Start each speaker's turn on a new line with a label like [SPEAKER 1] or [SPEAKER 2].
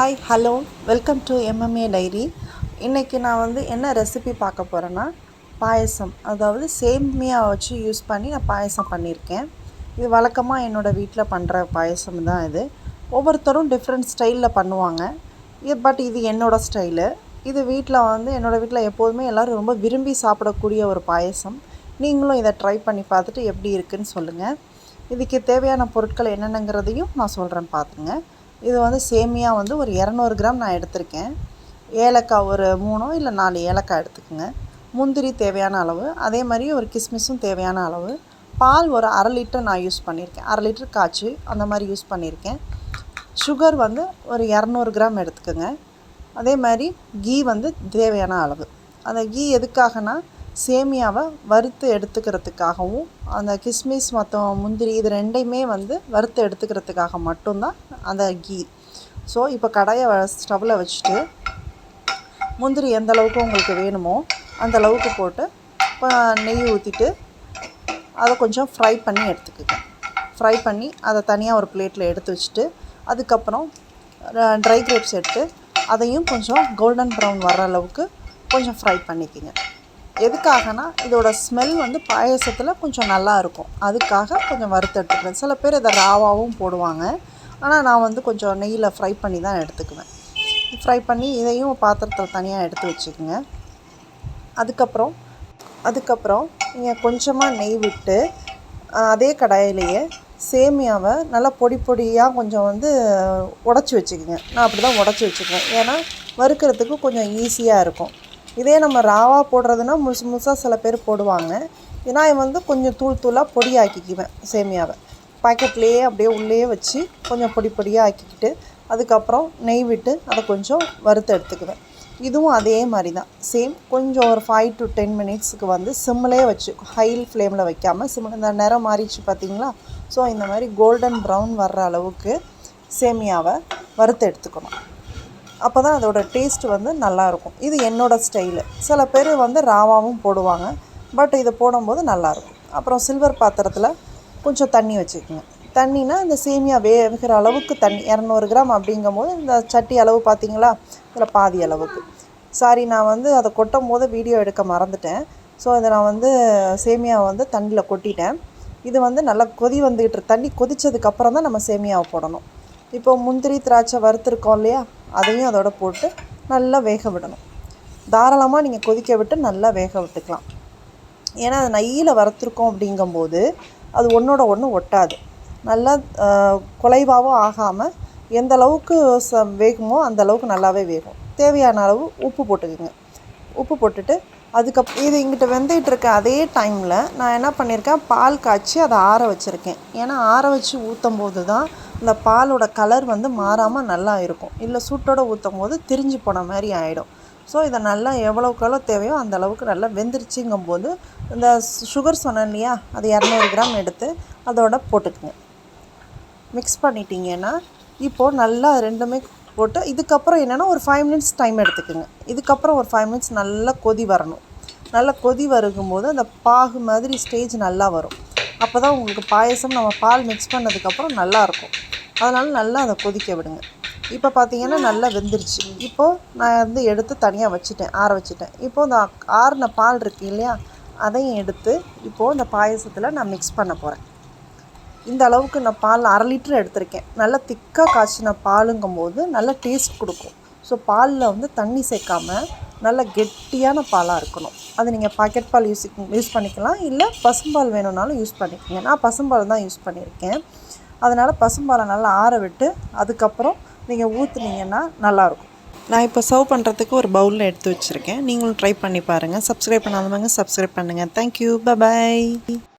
[SPEAKER 1] Hi hello welcome to MMA diary இன்றைக்கி நான் வந்து என்ன ரெசிபி பார்க்க போகிறேன்னா பாயசம். அதாவது சேமியா வச்சு யூஸ் பண்ணி நான் பாயசம் பண்ணியிருக்கேன். இது வழக்கமாக என்னோடய வீட்டில் பண்ணுற பாயசம் தான் இது. ஒவ்வொருத்தரும் டிஃப்ரெண்ட் ஸ்டைலில் பண்ணுவாங்க. இது பட் இது என்னோடய ஸ்டைலு இது வீட்டில் வந்து என்னோடய வீட்டில் எப்போதுமே எல்லோரும் ரொம்ப விரும்பி சாப்பிடக்கூடிய ஒரு பாயசம். நீங்களும் இதை ட்ரை பண்ணி பார்த்துட்டு எப்படி இருக்குன்னு சொல்லுங்கள் இதுக்கு தேவையான பொருட்கள் என்னென்னங்கிறதையும் நான் சொல்கிறேன் பார்த்துங்க. இது வந்து சேமியா வந்து ஒரு இரநூறு கிராம் நான் எடுத்திருக்கேன். ஏலக்காய் ஒரு மூணோ இல்லை நாலு ஏலக்காய் எடுத்துக்கோங்க. முந்திரி தேவையான அளவு அதே மாதிரி ஒரு கிஸ்மிஸும் தேவையான அளவு. பால் ஒரு அரை லிட்டர் நான் யூஸ் பண்ணியிருக்கேன். அரை லிட்டர் காய்ச்சி அந்த மாதிரி யூஸ் பண்ணியிருக்கேன். சுகர் வந்து ஒரு இரநூறு கிராம் எடுத்துக்கோங்க. அதே மாதிரி கீ வந்து தேவையான அளவு. அந்த கீ எதுக்காகனா சேமியாவை வறுத்து எடுத்துக்கிறதுக்காகவும் அந்த கிஸ்மிஸ் மற்றும் முந்திரி இது ரெண்டையுமே வந்து வறுத்து எடுத்துக்கிறதுக்காக மட்டும்தான் அந்த கீ. ஸோ இப்போ கடையை ஸ்டவ்வில் வச்சுட்டு முந்திரி எந்த அளவுக்கு உங்களுக்கு வேணுமோ அந்த அளவுக்கு போட்டு நெய் ஊற்றிட்டு அதை கொஞ்சம் ஃப்ரை பண்ணி எடுத்துக்கோங்க. ஃப்ரை பண்ணி அதை தனியாக ஒரு பிளேட்டில் எடுத்து வச்சுட்டு அதுக்கப்புறம் ட்ரை கிரேப்ஸ் எடுத்து அதையும் கொஞ்சம் கோல்டன் ப்ரௌன் வர அளவுக்கு கொஞ்சம் ஃப்ரை பண்ணிக்கோங்க. எதுக்காகனா இதோட ஸ்மெல் வந்து பாயசத்தில் கொஞ்சம் நல்லா இருக்கும். அதுக்காக கொஞ்சம் வறுத்து எடுத்துக்கிறேன் சில பேர் இதை ராவாகவும் போடுவாங்க. ஆனால் நான் வந்து கொஞ்சம் நெய்யில் ஃப்ரை பண்ணி தான் எடுத்துக்குவேன். ஃப்ரை பண்ணி இதையும் பாத்திரத்தில் தனியாக எடுத்து வச்சுக்கோங்க. அதுக்கப்புறம் அதுக்கப்புறம் நீங்கள் கொஞ்சமாக நெய் விட்டு அதே கடாயிலேயே சேமியாவை நல்லா பொடி பொடியாக கொஞ்சம் வந்து உடச்சி வச்சுக்கோங்க. நான் அப்படி தான் உடச்சி வச்சுக்குவேன். ஏன்னா வறுக்கிறதுக்கு கொஞ்சம் ஈஸியாக இருக்கும். இதே நம்ம ராவாக போடுறதுனா முழுசு முழுசாக சில பேர் போடுவாங்க. நான் வந்து கொஞ்சம் தூள் தூளாக பொடி ஆக்கிக்குவேன் சேமியாவை. பாக்கெட்லேயே அப்படியே உள்ளே வச்சு கொஞ்சம் பொடி பொடியாக ஆக்கிக்கிட்டு அதுக்கப்புறம் நெய் விட்டு அதை கொஞ்சம் வறுத்து எடுத்துக்குவேன். இதுவும் அதே மாதிரி தான் சேம் கொஞ்சம் ஒரு ஃபைவ் டு டென் மினிட்ஸுக்கு வந்து சிம்மிலே வச்சு ஹை ஃப்ளேமில் வைக்காமல் சிம்மில் இந்த நிறம் மாறிச்சு பார்த்தீங்களா ஸோ இந்த மாதிரி கோல்டன் ப்ரௌன் வர்ற அளவுக்கு சேமியாவை வறுத்து எடுத்துக்கணும். அப்போ தான் அதோடய டேஸ்ட் வந்து நல்லாயிருக்கும். இது என்னோடய ஸ்டைலு சில பேர் வந்து ராவாவும் போடுவாங்க. பட் இதை போடும்போது நல்லாயிருக்கும். அப்புறம் சில்வர் பாத்திரத்தில் கொஞ்சம் தண்ணி வச்சுக்கோங்க. தண்ணினா இந்த சேமியா வேகிற அளவுக்கு தண்ணி இரநூறு கிராம் அப்படிங்கும் போது இந்த சட்டி அளவு பார்த்தீங்களா இதில் பாதி அளவுக்கு. சாரி நான் வந்து அதை கொட்டும் போது வீடியோ எடுக்க மறந்துட்டேன். ஸோ இதை நான் வந்து சேமியாவை வந்து தண்ணியில் கொட்டிட்டேன். இது வந்து நல்லா கொதி வந்துக்கிட்டு தண்ணி கொதித்ததுக்கப்புறம் தான் நம்ம சேமியாவை போடணும். இப்போ முந்திரி திராட்சை வறுத்துருக்கோம் இல்லையா? அதையும் அதோட போட்டு நல்லா வேக விடணும். தாராளமாக நீங்கள் கொதிக்க விட்டு நல்லா வேக விட்டுக்கலாம். ஏன்னா அது நையில் வறுத்துருக்கோம் அப்படிங்கும்போது அது ஒன்றோட ஒன்று ஒட்டாது. நல்லா குலைவாகவும் ஆகாமல் எந்த அளவுக்கு ச வேகுமோ அந்த அளவுக்கு நல்லாவே வேகும். தேவையான அளவு உப்பு போட்டுக்கோங்க. உப்பு போட்டுட்டு அதுக்கப் இது இங்கிட்ட வெந்துகிட்டு இருக்க அதே டைமில் நான் என்ன பண்ணியிருக்கேன் பால் காய்ச்சி அதை ஆற வச்சுருக்கேன். ஏன்னா ஆற வச்சு ஊற்றும் போது தான் இந்த பாலோட கலர் வந்து மாறாமல் நல்லா இருக்கும். இல்லை சூட்டோடு ஊற்றும் போது திரிஞ்சு போன மாதிரி ஆகிடும் ஸோ இதை நல்லா எவ்வளோக்கு எவ்வளோ தேவையோ அந்த அளவுக்கு நல்லா வெந்துருச்சுங்கும் போது இந்த சுகர் சொன்னேன் இல்லையா அது இரநூறு கிராம் எடுத்து அதோட போட்டுக்குங்க. மிக்ஸ் பண்ணிட்டீங்கன்னா இப்போது நல்லா ரெண்டுமே போட்டு இதுக்கப்புறம் என்னென்னா ஒரு ஃபைவ் மினிட்ஸ் டைம் எடுத்துக்கோங்க. இதுக்கப்புறம் ஒரு ஃபைவ் மினிட்ஸ் நல்லா கொதி வரணும். நல்லா கொதி வருகும்போது அந்த பாகு மாதிரி ஸ்டேஜ் நல்லா வரும். அப்போ தான் உங்களுக்கு பாயசம் நம்ம பால் மிக்ஸ் பண்ணதுக்கப்புறம் நல்லாயிருக்கும் அதனால் நல்லா அதை கொதிக்க விடுங்க. இப்போ பார்த்தீங்கன்னா நல்லா வெந்துருச்சு. இப்போது நான் வந்து எடுத்து தனியாக வச்சுட்டேன் ஆற வச்சுட்டேன். இப்போது இந்த ஆறின பால் இருக்கு இல்லையா அதையும் எடுத்து இப்போது இந்த பாயசத்தில் நான் மிக்ஸ் பண்ண போகிறேன் இந்த அளவுக்கு நான் பால் அரை லிட்டர் எடுத்திருக்கேன். நல்லா திக்காக காய்ச்சின பாலுங்கும் போது நல்ல டேஸ்ட் கொடுக்கும். ஸோ பாலில் வந்து தண்ணி சேர்க்காம நல்ல கெட்டியான பாலாக இருக்கணும். அது நீங்கள் பாக்கெட் பால் யூஸ் யூஸ் பண்ணிக்கலாம். இல்லை பசும்பால் வேணும்னாலும் யூஸ் பண்ணிக்கோங்க. நான் பசும்பால் தான் யூஸ் பண்ணியிருக்கேன். அதனால் பசும்பாலை நல்லா ஆற விட்டு அதுக்கப்புறம் நீங்கள் ஊற்றுனீங்கன்னா நல்லாயிருக்கும். நான் இப்போ சர்வ் பண்ணுறதுக்கு ஒரு பவுலில் எடுத்து வச்சுருக்கேன். நீங்களும் ட்ரை பண்ணி பாருங்கள் சப்ஸ்கிரைப் பண்ணாதவங்க சப்ஸ்கிரைப் பண்ணுங்கள் தேங்க்யூ பபாய்